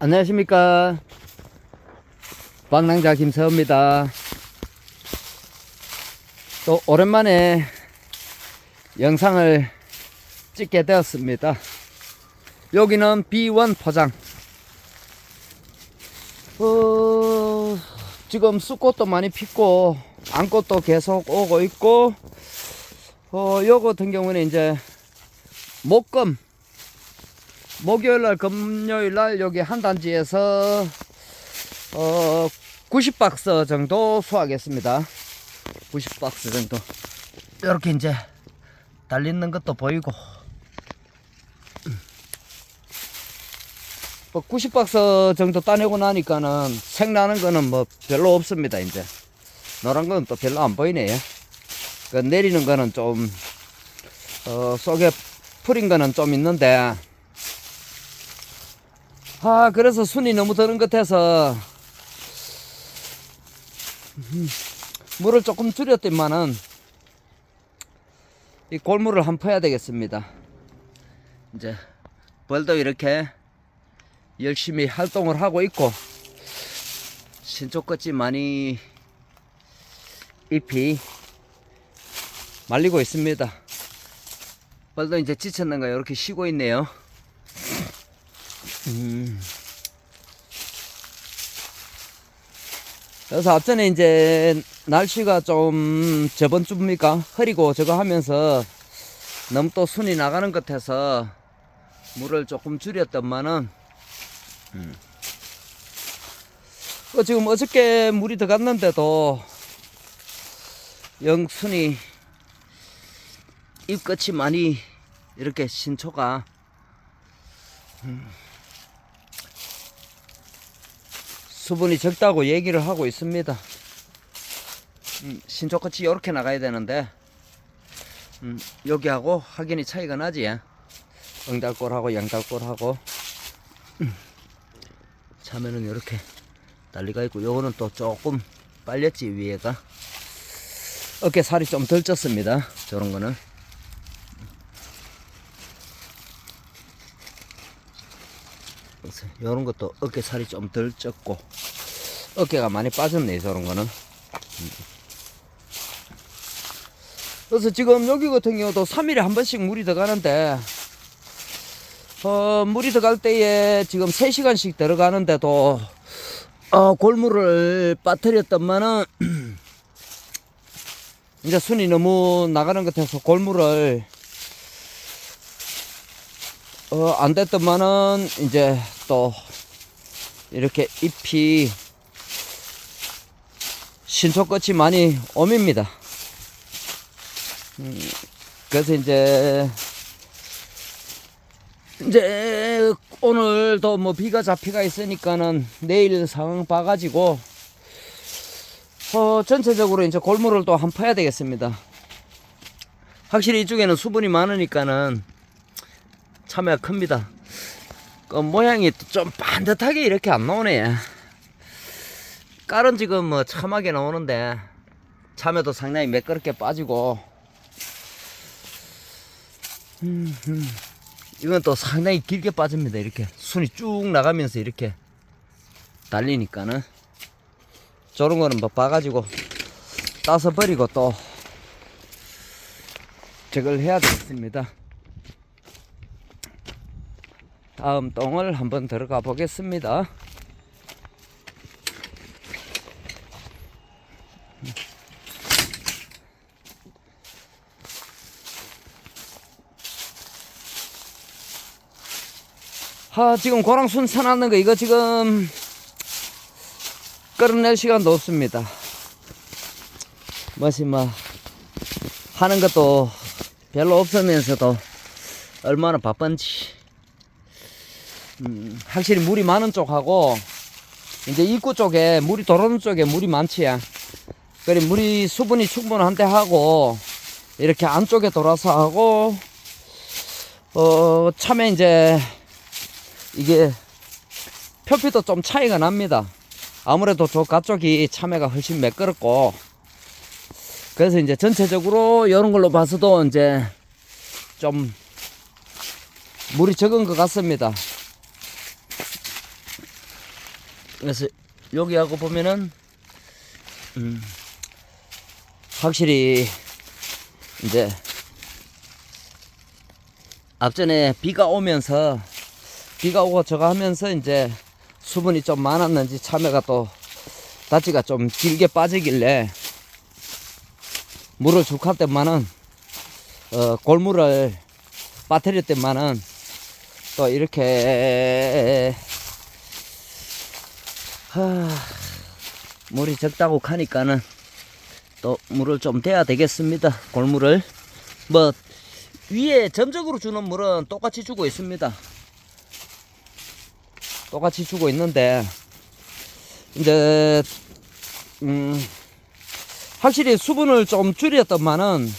안녕하십니까. 방랑자 김서입니다. 또 오랜만에 영상을 찍게 되었습니다. 여기는 B1 포장. 어, 지금 쑥꽃도 많이 피고, 안꽃도 계속 오고 있고, 어, 요거 같은 경우는 이제 목금, 목요일 날, 금요일 날 여기 한 단지에서 어 90박스 정도 수확했습니다. 90박스 정도. 이렇게 이제 달리는 것도 보이고. 뭐 90박스 정도 따내고 나니까는 색 나는 거는 뭐 별로 없습니다, 이제. 노란 건또 별로 안 보이네요. 그 내리는 거는 좀, 어, 속에 풀인 거는 좀 있는데, 아, 그래서 순이 너무 드는 것 같아서, 음, 물을 조금 줄였더만은, 이 골물을 한 퍼야 되겠습니다. 이제, 벌도 이렇게 열심히 활동을 하고 있고, 신초끝이 많이 잎이 말리고 있습니다. 벌도 이제 지쳤는가 이렇게 쉬고 있네요. 음. 그래서 앞전에 이제 날씨가 좀 저번 주입니까? 흐리고 저거 하면서 너무 또 순이 나가는 것 같아서 물을 조금 줄였더만은 음. 어, 지금 어저께 물이 들어갔는데도 영순이 잎끝이 많이 이렇게 신초가 수분이 적다고 얘기를 하고 있습니다. 음, 신초같이 이렇게 나가야 되는데 음, 여기하고 확연히 차이가 나지. 예? 응달골하고 양달골하고 음, 참외는 이렇게 달리가 있고 요거는 또 조금 빨렸지 위에가 어깨 살이 좀 덜 쪘습니다. 저런 거는 그래서 이런 것도 어깨 살이 좀 덜 쪘고 어깨가 많이 빠졌네 저런 거는 음. 그래서 지금 여기 같은 경우도 3일에 한 번씩 물이 들어가는데 어 물이 들어갈 때에 지금 3시간씩 들어가는데도 어 골물을 빠뜨렸더만은 이제 순이 너무 나가는 것 같아서 골물을 어, 안 됐더만은 이제 또 이렇게 잎이 신초끝이 많이 옴입니다. 음, 그래서 이제 이제 오늘도 뭐 비가 잡히가 있으니까는 내일 상황 봐가지고 어, 전체적으로 이제 골무를 또한 퍼야 되겠습니다. 확실히 이쪽에는 수분이 많으니까는 참외가 큽니다. 그 모양이 또좀 반듯하게 이렇게 안 나오네. 깔은 지금 뭐 참하게 나오는데 참외도 상당히 매끄럽게 빠지고. 이건 또 상당히 길게 빠집니다. 이렇게 순이 쭉 나가면서 이렇게 달리니까는 저런 거는 뭐 봐가지고 따서 버리고 또 저걸 해야 되겠습니다. 다음 똥을 한번 들어가 보겠습니다. 아, 지금 고랑순 사놨는 거 이거 지금 끌어낼 시간도 없습니다. 뭐지 뭐 하는 것도 별로 없으면서도 얼마나 바쁜지 음, 확실히 물이 많은 쪽하고 이제 입구 쪽에 물이 들어오는 쪽에 물이 많지야. 그래 물이 수분이 충분한데 하고 이렇게 안쪽에 돌아서 하고 어 참에 이제 이게 표피도 좀 차이가 납니다. 아무래도 저 가쪽이 참외가 훨씬 매끄럽고 그래서 이제 전체적으로 이런 걸로 봐서도 이제 좀 물이 적은 것 같습니다. 그래서 여기하고 보면은 음, 확실히 이제 앞전에 비가 오면서 비가 오고 저거 하면서 이제 수분이 좀 많았는지 참외가 또 다치가 좀 길게 빠지길래 물을 죽할 때만은 어, 골물을 빠뜨릴 때만은 또 이렇게 하, 물이 적다고 하니까는 또 물을 좀 대야 되겠습니다. 골물을 뭐 위에 점적으로 주는 물은 똑같이 주고 있습니다. 똑같이 주고 있는데 이제 음 확실히 수분을 좀 줄였더만은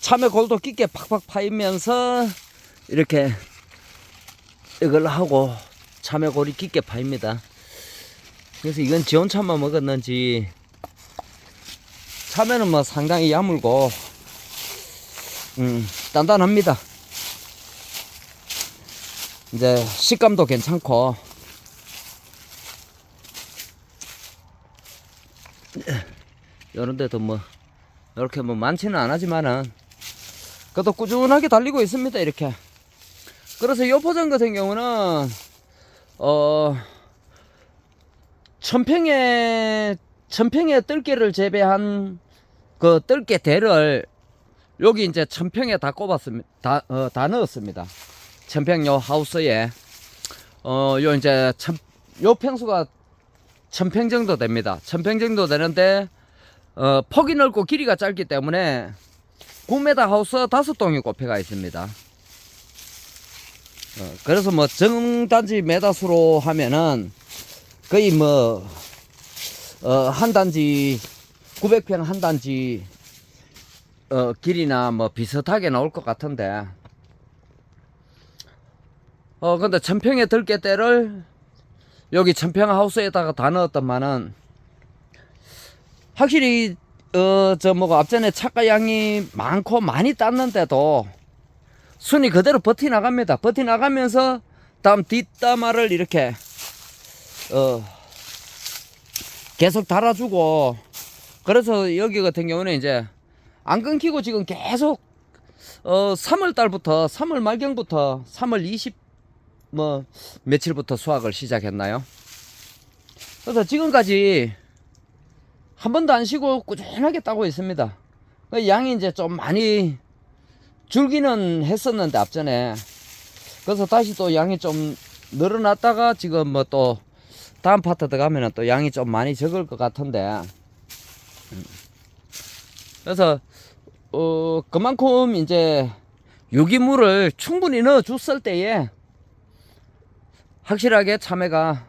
참외 골도 깊게 팍팍 파이면서 이렇게 이걸 하고 참외 골이 깊게 파입니다. 그래서 이건 지온참만 먹었는지 참외는 뭐 상당히 야물고 음, 단단합니다. 이제 식감도 괜찮고 이런 데도 뭐 이렇게 뭐 많지는 않지만은 그래도 꾸준하게 달리고 있습니다 이렇게 그래서 이 포장 같은 경우는 어 천평에 천평에 뜰개를 재배한 그 뜰개 대를 여기 이제 천평에 다 꼽았습니다. 다, 어, 다 넣었습니다. 천평 요 하우스에. 어 요 이제 천, 요 평수가 천평 정도 됩니다. 천평 정도 되는데 어 폭이 넓고 길이가 짧기 때문에 9m 하우스 다섯 동이 꼽혀가 있습니다. 어, 그래서 뭐 정단지 메다수로 하면은 거의 뭐, 어, 한 단지, 900평 한 단지, 어, 길이나 뭐 비슷하게 나올 것 같은데. 어, 근데 천평에 들깨 때를 여기 천평 하우스에다가 다 넣었더만은 확실히 어, 저 뭐가 앞전에 차가 양이 많고 많이 땄는데도 순이 그대로 버티 나갑니다. 버티 나가면서 다음 뒷담화를 이렇게 어 계속 달아주고 그래서 여기 같은 경우는 이제 안 끊기고 지금 계속 어 3월 달부터 3월 말경부터 3월 20 뭐 며칠부터 수확을 시작했나요? 그래서 지금까지 한 번도 안 쉬고 꾸준하게 따고 있습니다. 그 양이 이제 좀 많이 줄기는 했었는데 앞전에 그래서 다시 또 양이 좀 늘어났다가 지금 뭐 또 다음 파트 들어가면은 또 양이 좀 많이 적을 것 같은데 음. 그래서 어 그만큼 이제 유기물을 충분히 넣어 줬을 때에 확실하게 참외가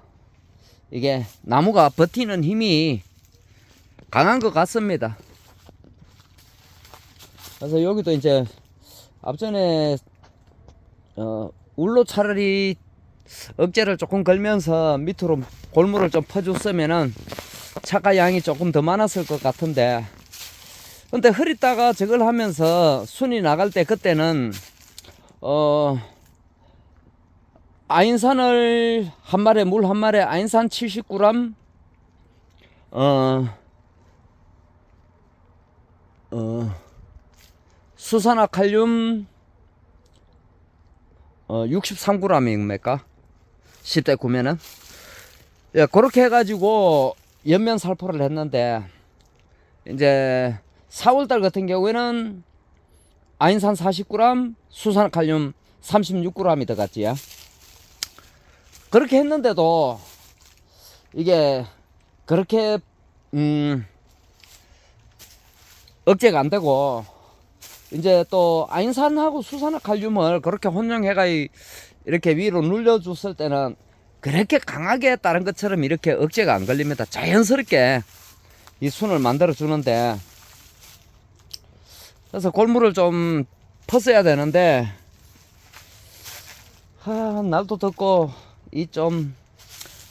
이게 나무가 버티는 힘이 강한 것 같습니다. 그래서 여기도 이제 앞전에 어, 울로 차라리 억제를 조금 걸면서 밑으로 골무를 좀 퍼줬으면은 차가 양이 조금 더 많았을 것 같은데 근데 흐리다가 저걸 하면서 순이 나갈 때 그때는 어 아인산을 한 마리 물 한 마리 아인산 79g 어 어, 수산화 칼륨 어, 63g입니까? 10대 구면은 예, 그렇게 해가지고 연면 살포를 했는데 이제 4월달 같은 경우에는 아인산 40g, 수산칼륨 36g이 들어갔지요. 그렇게 했는데도 이게 그렇게 음 억제가 안 되고 이제 또 아인산하고 수산화 칼륨을 그렇게 혼용해가 이렇게 위로 눌려줬을 때는 그렇게 강하게 다른 것처럼 이렇게 억제가 안 걸립니다. 자연스럽게 이 순을 만들어 주는데 그래서 골무를 좀 퍼서야 되는데 하, 날도 덥고 이 좀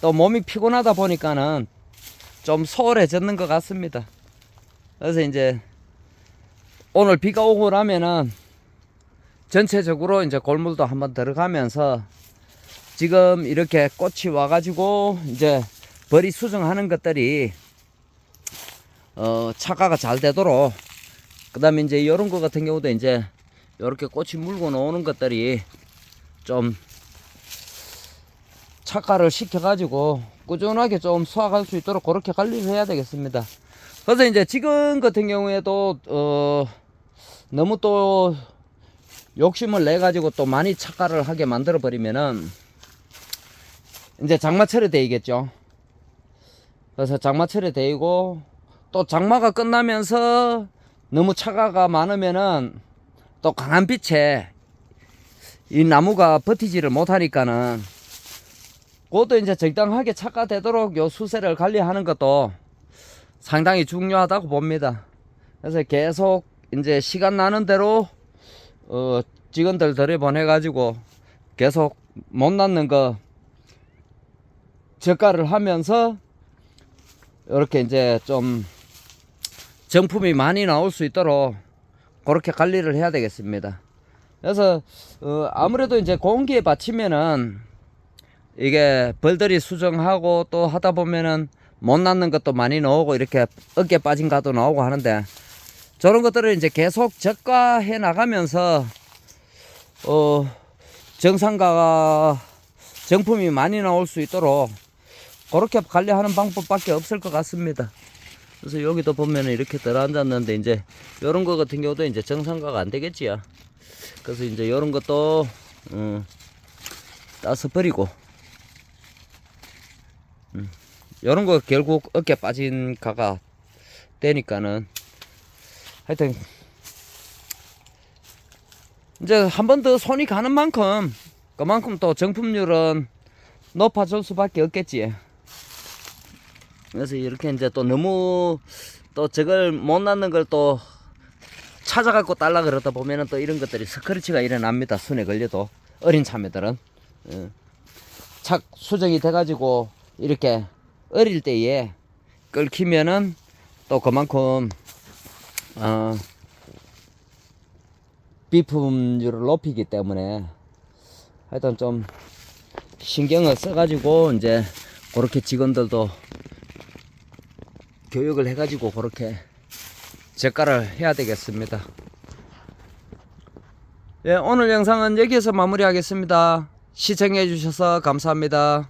또 몸이 피곤하다 보니까는 좀 소홀해졌는 것 같습니다. 그래서 이제 오늘 비가 오고 나면은 전체적으로 이제 골물도 한번 들어가면서 지금 이렇게 꽃이 와가지고 이제 벌이 수정하는 것들이 어 착화가 잘 되도록 그 다음에 이제 이런 거 같은 경우도 이제 이렇게 꽃이 물고 나오는 것들이 좀 착화를 시켜가지고 꾸준하게 좀 수확할 수 있도록 그렇게 관리를 해야 되겠습니다. 그래서 이제 지금 같은 경우에도 어 너무 또 욕심을 내 가지고 또 많이 착화를 하게 만들어 버리면은 이제 장마철에 데이겠죠. 그래서 장마철에 데이고 또 장마가 끝나면서 너무 차가가 많으면은 또 강한 빛에 이 나무가 버티지를 못하니까는 그것도 이제 적당하게 착화되도록 요 수세를 관리하는 것도 상당히 중요하다고 봅니다. 그래서 계속 이제 시간 나는 대로 어 직원들 들여보내 가지고 계속 못 낳는 거 저가를 하면서 이렇게 이제 좀 정품이 많이 나올 수 있도록 그렇게 관리를 해야 되겠습니다. 그래서 어 아무래도 이제 공기에 받치면은 이게 벌들이 수정하고 또 하다 보면은 못 낳는 것도 많이 나오고 이렇게 어깨 빠진 가도 나오고 하는데 저런 것들을 이제 계속 적과해 나가면서 어 정상가가 정품이 많이 나올 수 있도록 그렇게 관리하는 방법밖에 없을 것 같습니다. 그래서 여기도 보면은 이렇게 들어앉았는데 이제 이런 거 같은 경우도 이제 정상가가 안 되겠지요. 그래서 이제 이런 것도 음, 따서 버리고 이런 거 결국 어깨 빠진 가가 되니까는 하여튼 이제 한 번 더 손이 가는 만큼 그만큼 또 정품률은 높아질 수밖에 없겠지. 그래서 이렇게 이제 또 너무 또 저걸 못 낳는 걸 또 찾아갖고 딸라 그러다 보면은 또 이런 것들이 스크래치가 일어납니다. 손에 걸려도 어린 참외들은 예. 착 수정이 돼가지고 이렇게 어릴 때에 끓기면은 또 그만큼 어 비품률을 높이기 때문에 하여튼 좀 신경을 써가지고 이제 그렇게 직원들도 교육을 해가지고 그렇게 제가를 해야 되겠습니다. 예, 오늘 영상은 여기에서 마무리하겠습니다. 시청해 주셔서 감사합니다.